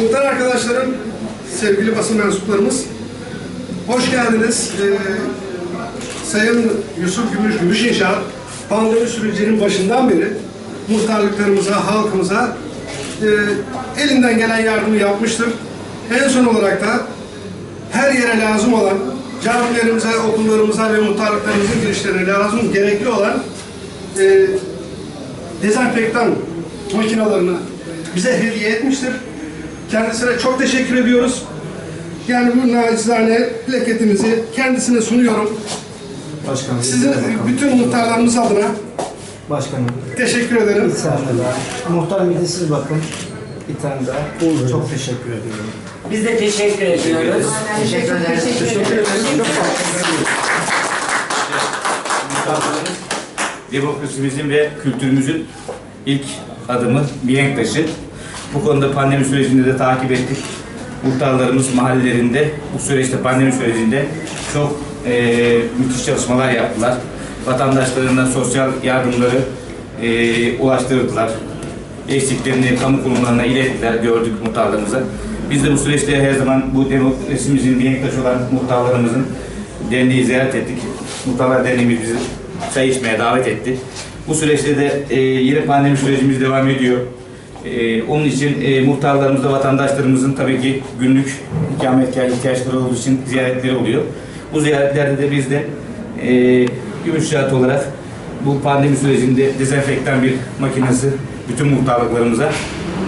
Muhtar arkadaşlarım, sevgili basın mensuplarımız, hoş geldiniz. Ee, Sayın Yusuf Gümüş, Gümüş İnşaat, pandemi sürecinin başından beri muhtarlıklarımıza, halkımıza e, elinden gelen yardımı yapmıştır. En son olarak da her yere lazım olan, camilerimize, okullarımıza ve muhtarlıklarımızın girişlerine lazım, gerekli olan e, dezenfektan makinalarını bize hediye etmiştir. Kendisine çok teşekkür ediyoruz. Yani bu nacizane plaketimizi kendisine sunuyorum. Başkanım. Sizin bütün muhtarlarımız adına Başkanım. teşekkür ederim. Bir tane daha. Muhtar bir de siz bakın. Bir tane daha. Çok teşekkür ediyorum. Biz de teşekkür ediyoruz. Teşekkür ederiz. Teşekkür ederim. Çok sağ olun. Muhtarlarımız demokrasimizin ve kültürümüzün ilk adımı, mihenk taşı. Bu konuda pandemi sürecinde de takip ettik. Muhtarlarımız mahallelerinde bu süreçte pandemi sürecinde çok eee, müthiş çalışmalar yaptılar. Vatandaşlarına sosyal yardımları eee, ulaştırdılar. Eksiklerini kamu kurumlarına ilettiler, gördük muhtarlarımıza. Biz de bu süreçte her zaman bu demokrasimizin mihenk taşı olan muhtarlarımızın derneği ziyaret ettik. Muhtarlar Derneğimiz bizi çay içmeye davet etti. Bu süreçte de e, yine pandemi sürecimiz devam ediyor. E, onun için e, muhtarlarımızda vatandaşlarımızın tabii ki günlük ikametgah ihtiyaçları olduğu için ziyaretleri oluyor. Bu ziyaretlerde de biz de e, Gümüşşehir olarak bu pandemi sürecinde dezenfektan bir makinesi bütün muhtarlıklarımıza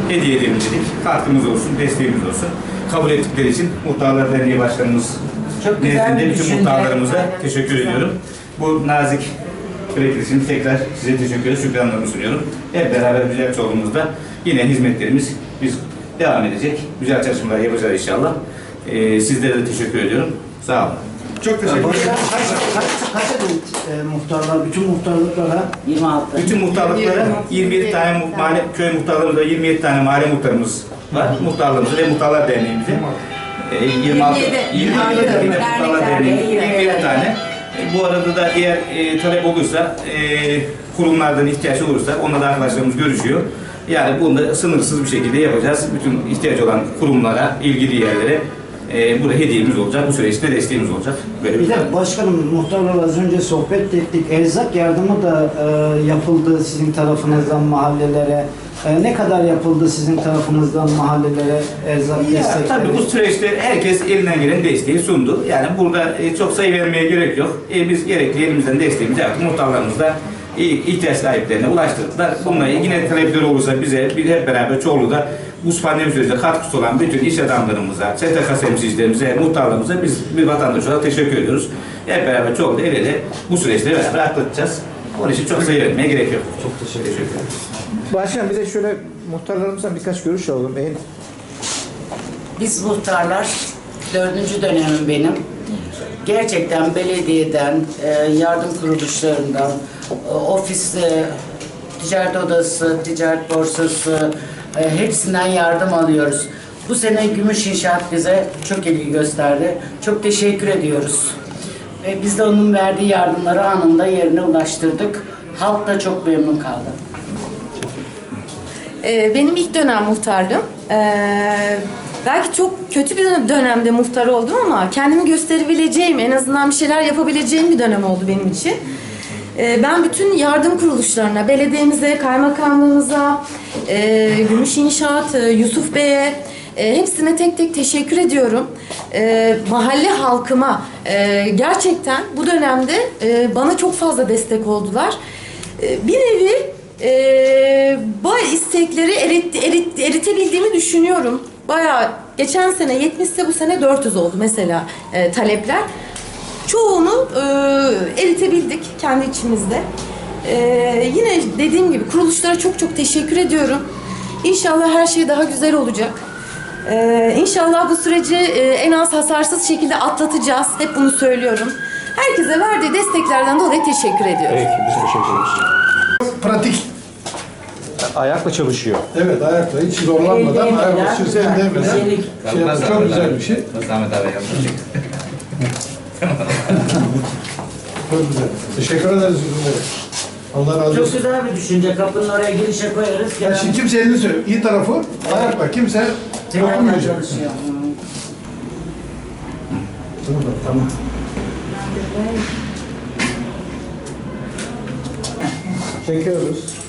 hediye edelim dedik. Katkımız olsun, desteğimiz olsun. Kabul ettikleri için Muhtarlar Derneği Başkanımız Çok güzel nezdinde bütün muhtarlarımıza teşekkür ediyorum. Bu nazik süreç için tekrar size teşekkür ederim, şükranlarımı sunuyorum. Hep beraber güzel olduğumuzda yine hizmetlerimiz biz devam edecek. Güzel çalışmalar yapacağız inşallah. Ee, sizlere de teşekkür ediyorum. Sağ olun. Çok teşekkür ederim. Kaç, kaç, kaç adet e, muhtarlar, bütün muhtarlıklara 26. Bütün muhtarlıklara 27 tane mu- mahalle, köy muhtarlarımızda 27 tane mahalle muhtarımız var. Muhtarlarımızı ve muhtarlar derneğimizi. E, 26, 27. 27 tane muhtarlar derneği, Bu arada da eğer e, talep olursa, e, kurumlardan ihtiyaç olursa onunla da arkadaşlarımız görüşüyor. Yani bunu da sınırsız bir şekilde yapacağız. Bütün ihtiyaç olan kurumlara, ilgili yerlere e, burada hediyemiz olacak. Bu süreçte desteğimiz olacak. Böyle Bir de başkanım muhtarlarla az önce sohbet ettik. Erzak yardımı da e, yapıldı sizin tarafınızdan mahallelere. E, ne kadar yapıldı sizin tarafınızdan mahallelere erzak destekleri? tabii bu süreçte herkes elinden gelen desteği sundu. Yani burada e, çok sayı vermeye gerek yok. E, biz gerekli elimizden desteğimizi yaptık. Muhtarlarımız da e, ihtiyaç sahiplerine ulaştırdılar. Bununla yine talepleri olursa bize bir hep beraber çoğulu da bu pandemi sürecinde katkısı olan bütün iş adamlarımıza, STK temsilcilerimize, muhtarlarımıza biz bir vatandaş olarak teşekkür ediyoruz. Hep beraber çoğulu da el ele bu süreçleri beraber atlatacağız. Onun için çok sayı vermeye gerek yok. Çok teşekkür ederim. Başkan bir de şöyle muhtarlarımızdan birkaç görüş alalım. En Biz muhtarlar, dördüncü dönemim benim. Gerçekten belediyeden, e, yardım kuruluşlarından, e, ofis, ticaret odası, ticaret borsası, e, hepsinden yardım alıyoruz. Bu sene Gümüş İnşaat bize çok ilgi gösterdi. Çok teşekkür ediyoruz. Ve biz de onun verdiği yardımları anında yerine ulaştırdık. Halk da çok memnun kaldı. Ee, benim ilk dönem muhtarlığım. Ee, belki çok kötü bir dönemde muhtar oldum ama kendimi gösterebileceğim, en azından bir şeyler yapabileceğim bir dönem oldu benim için. Ee, ben bütün yardım kuruluşlarına, belediyemize, kaymakamlığımıza, e, Gümüş İnşaat, e, Yusuf Bey'e, e, hepsine tek tek teşekkür ediyorum. E, mahalle halkıma e, gerçekten bu dönemde e, bana çok fazla destek oldular. E, bir nevi e, bu istekleri erit, erit, eritebildiğimi düşünüyorum. Bayağı geçen sene 70 ise bu sene 400 oldu mesela e, talepler. Çoğunu e, eritebildik kendi içimizde. E, yine dediğim gibi kuruluşlara çok çok teşekkür ediyorum. İnşallah her şey daha güzel olacak. E, inşallah bu süreci e, en az hasarsız şekilde atlatacağız. Hep bunu söylüyorum. Herkese verdiği desteklerden dolayı teşekkür ediyorum. Peki biz teşekkür ederiz. Pratik. Ayakla çalışıyor. Evet ayakla hiç zorlanmadan ayakla sürsen güzellik. Şey, yapmak çok güzel bir şey. Ahmet abi yapmış. Çok güzel. Teşekkür ederiz Yusuf Bey. Allah razı Çok olsun. güzel bir düşünce. Kapının oraya girişe koyarız. Ya şimdi kimse elini söylüyor. İyi tarafı ayakla. Kimse Tekrar çalışıyor. Burada tamam. Çekiyoruz. Çok teşekkür ederim.